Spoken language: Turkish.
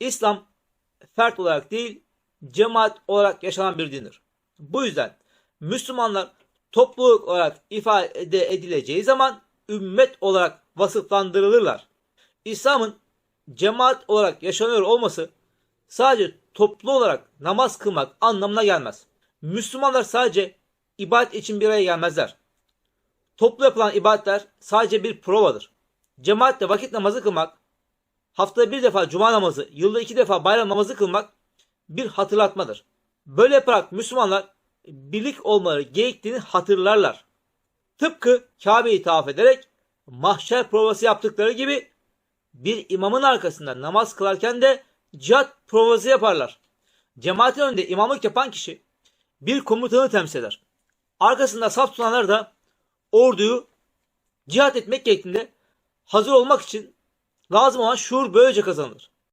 İslam fert olarak değil, cemaat olarak yaşanan bir dindir. Bu yüzden Müslümanlar topluluk olarak ifade edileceği zaman ümmet olarak vasıflandırılırlar. İslam'ın cemaat olarak yaşanıyor olması sadece toplu olarak namaz kılmak anlamına gelmez. Müslümanlar sadece ibadet için bir araya gelmezler. Toplu yapılan ibadetler sadece bir provadır. Cemaatle vakit namazı kılmak, haftada bir defa cuma namazı, yılda iki defa bayram namazı kılmak bir hatırlatmadır. Böyle yaparak Müslümanlar birlik olmaları gerektiğini hatırlarlar. Tıpkı Kabe'yi tavaf ederek mahşer provası yaptıkları gibi bir imamın arkasında namaz kılarken de cihat provası yaparlar. Cemaatin önünde imamlık yapan kişi bir komutanı temsil eder. Arkasında saf tutanlar da orduyu cihat etmek gerektiğinde hazır olmak için lazım olan şuur böylece kazanılır.